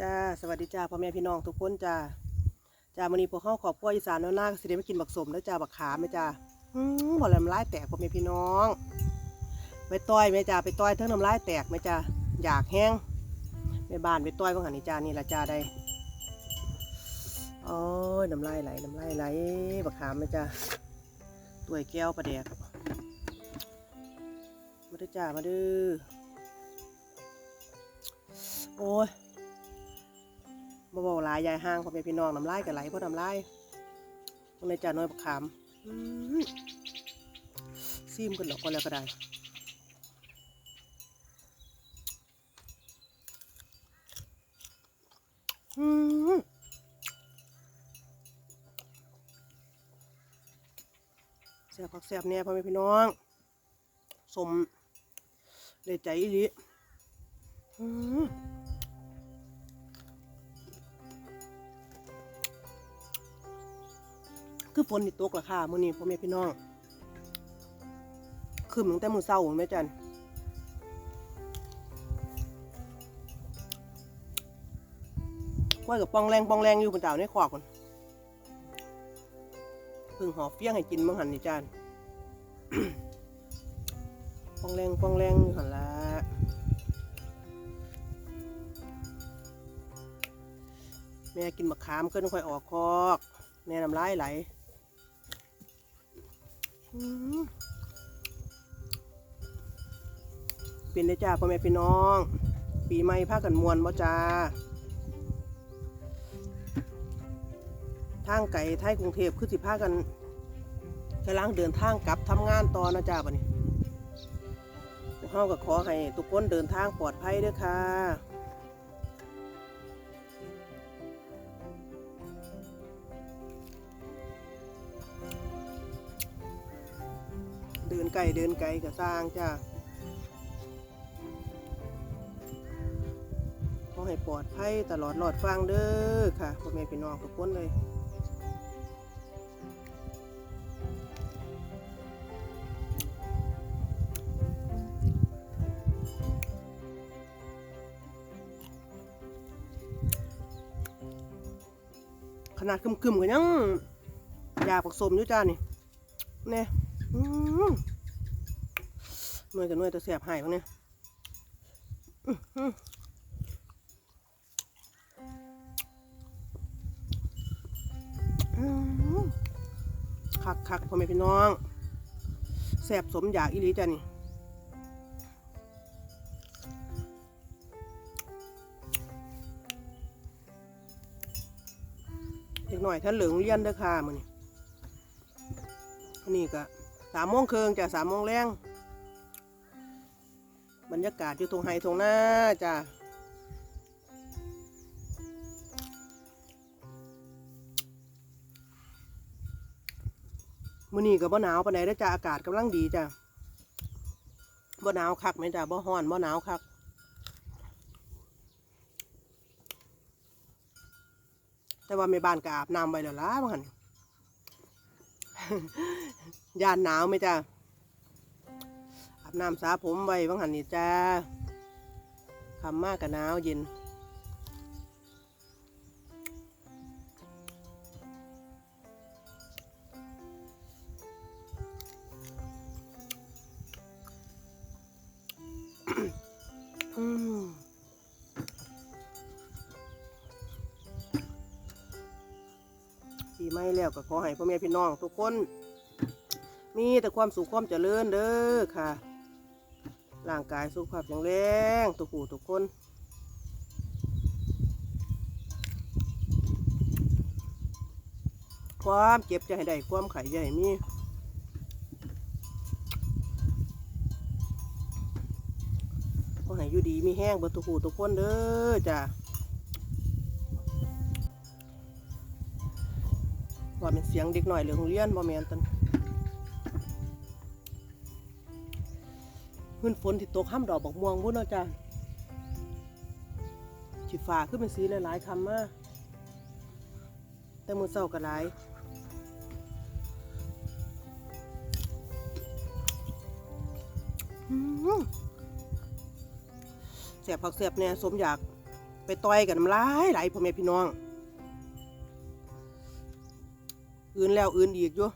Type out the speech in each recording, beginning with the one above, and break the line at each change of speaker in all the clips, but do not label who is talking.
จ้าสวัสดีจ้าพ่อแม่พี่น้องทุกคนจ้าจ้ามื้อนี้พวกเฮาครอบครัวอีสานเนาะนาสิได้มากินบักสมแล้วจ้าบักขามแม่จ้าอืมบ่ละน้ำลายแตกพ่อแม่พี่น้องไปต้อยแม่จ้าไปต้อยเทั้งน้ำลายแตกแม่จ้าอยากแห้งแม่บ้านไปต้อยบ่หันนี่จ้านี่ละจ้าได้โอ้ยน้ำลายไหลน้ำลายไหลบักขามแม่จ้าตัวแก้วประแดกมาด้อจ้ามาด้อโอ้ย บ่บาหลายยายห้างพ่อแม่พี่น้องน้ำลายกับไหลเพราะน้ำลายตรงในจานน้อยบักขามซีมกันดอกก็แล้วก็ได้อืมแซ่บผักแซ่บเนี่ยพ่อแม่พี่น้องสมเลยใจอีหลี คือฝนนี่ตกราคามื้อนี้พ่อแม่พี่น้องคืมตั้งแต่มื้อเช้าแม่จันกล้วยกับปองแรงปองแรงอยู่บนดาวในขวากคนพึ่งหอบเฟี้ยงให้กินมั้งหันนี่จานปองแรงปองแรงหันละแม่กินมะขามเกินค่อยออกคอก แม่น้ำลายไหล เป็นได้จ้าพ่อแม่พี่น้อง ปีใหม่พากันมวนบ่จ้าทางไก่ไทยกรุงเทพคือสิพากันกำลังเดินทางกลับทำงานต่อนะจ้าบัดนี้พวกเฮาก็ขอให้ทุกคนเดินทางปลอดภัยด้อค่ะ ไกลเดินไกลก็สร้างจ้าขอให้ปลอดภัยตลอดหลอดฟังเด้อค่ะพ่อแม่พี่น้องทุกคนเลยขนาดกึมๆก็ยังอยากผสมอยู่จ้านี่เนี่ยอืม น่วยกับหน่วยตัวเสียบหายพวกเนี้ยอื้อหืออื้อหือคักคักพ่อแม่พี่น้องแสบสมอยากอีหลีจ้ะนี่เด็กหน่อยท่านเหลืองเลี้ยนเด้อค่ะมื้อนี้อันนี่ก็สามโมงเครึ่งจ้ะสามโมงแรง บรรยากาศอยู่ตรงไฮตรงหน้าจ้ะมื้อนี้ก็บ่หนาวปานใดเด้อจ้ะอากาศกำลังดีจ้ะบ่หนาวคักไหมจ้ะบ่ฮ้อนบ่หนาวคักแต่ว่าแม่บ้านก็อาบน้ำไว้แล้วล่ะว่าหั่นยานหนาวไหมจ้า น้ำสระผมไว้ว่าหันนี่จ้าคำมากกับหนาวเย็นปีใหม่แล้วก็ขอให้พ่อแม่พี่น้องทุกคน มีแต่ความสุขความเจริญเด้อค่ะ ร่างกายสุขภาพแข็งแรงทุกผู้ทุกคนความเจ็บจะให้ได้ความไข่ให้มีขอให้อยู่ดีมีแห้งเบิดทุกผู้ทุกคนเด้อจ้ะว่าเป็นเสียงเด็กหน่อยเหลืองเรียนบ่แม่นตัน พื้นฝนที่ตกห้ามดอกบอกม่วงพุ่นเนาะจ้ะสีฟ้าขึ้นเป็นสีหลายๆคำมาแต่มือเศร้าก็หลายอื้อหือแสบผักแสบเนี่ยสมอยากไปต่อยกันน้ำลายไหลพ่อแม่พี่น้อง อื่นแล้วอื่นอีกอยู่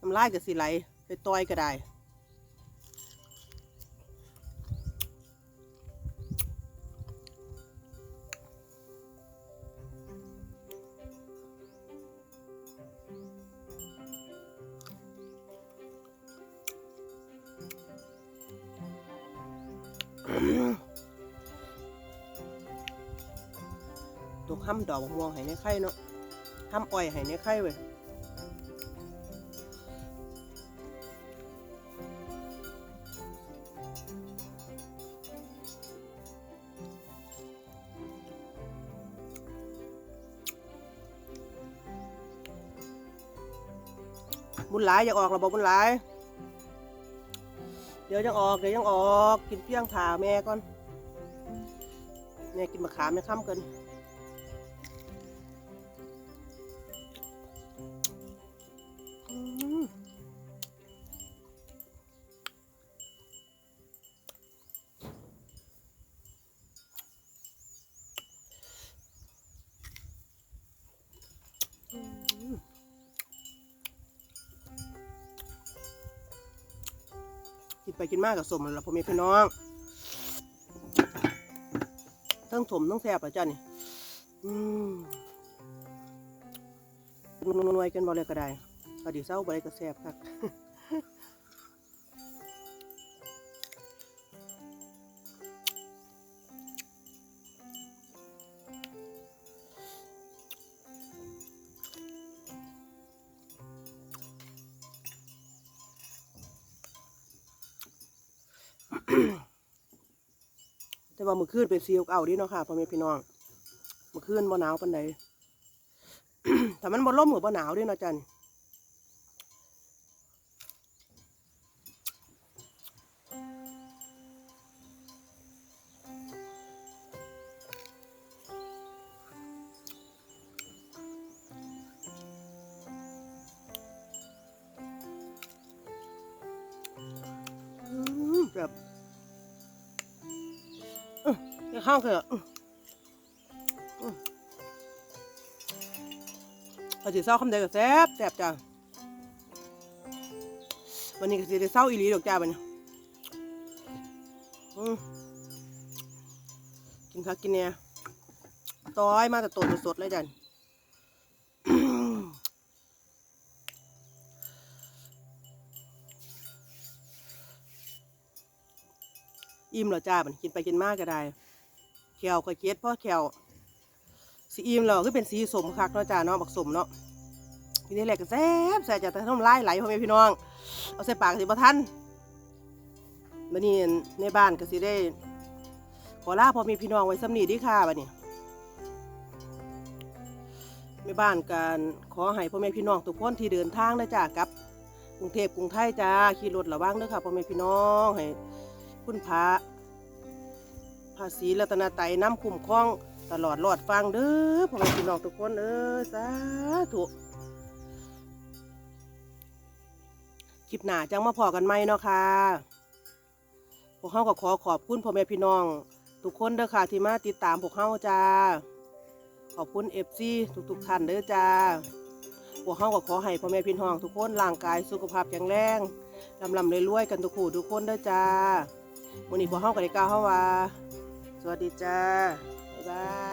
น้ำลายก็สิไหล ไปต่อยก็ได้ ตัวข้ามดอกบักม่วงให้ในไข่เนาะข้ามอ้อยให้ในไข่เว้ยบุญหลายอยากออกเระบอกบุญหลายเดี๋ยวยังออกเดี๋ยวยังออกกินเพียงผ่าแม่ก่อนแม่กินมะขามแม่ข้ามเกิน นไปกินมากกับสมแล้วพ่อแม่พี่น้องทั้งสมทั้งแซ่บอะจ้ะนี่อืมนวยกันบ่เลยก็ได้พอดีเศร้าไปก็แซ่บครับ ว่ามือคืนเป็นซีเอาดิเนาะค่ะพ่อแม่พี่น้องมือคืนบ่หนาวปานใดแต่มันบ่ล่มกับบ่หนาวด้วยเนาะจันแบบ ข้าวเถอะอื้ออื้อพอสิเศร้าคำใดก็แซ่บแซ่บจ้าวันนี้ก็สิได้เศร้าอีหลีดอกจ้าบัดนี้กินคักกินเนี่ยต้อยมาแต่ตัวสดๆเลยจันอิ่มเหรอจ้ามันกินไปกินมากก็ได้ ขวก็เก็ดพราะแขวสีอิ่มเหรอคือเป็นสีสมคักเนาะจ้าเนาะบักสมเนาะทีนี้แหละก็แซ่บแซ่บจ้าแต่น้ำลายไหลพ่อแม่พี่น้อง เอาใส่ปากสิบ่ทันบัดนี้ในบ้านก็สิได้ขอลาพ่อแม่พี่น้องไว้สำนีดีค่ะบัดนี้ในบ้านการขอให้พ่อแม่พี่น้องทุกคนที่เดินทางนะจ้ากับกรุงเทพกรุงไทยจ้าขี่รถระวังเด้อค่ะพ่อแม่พี่น้องให้คุณพระ ภาษีรัตนไตน้ำคุ้มครอง ตลอดรอดฟังเด้อพ่อแม่พี่น้องทุกคนเอ้ยสาธุคลิปหน้าจังมาพอกันไหมเนาะค่ะพวกเฮาก็ขอขอบคุณพ่อแม่พี่น้อง ทุกคนเด้อค่ะที่มาติดตามพวกเฮาจ้าขอบคุณเอฟซีทุกๆท่านเด้อจ้าพวกเฮาก็ขอให้พ่อแม่พี่น้องทุกคนร่างกายสุขภาพแข็งแรงลำลำรวยๆกันทุกคู่ทุกคนเด้อจ้าวันนี้พวกเฮาก็ได้กล่าวเฮาว่า สวัสดีจ้า บ๊ายบาย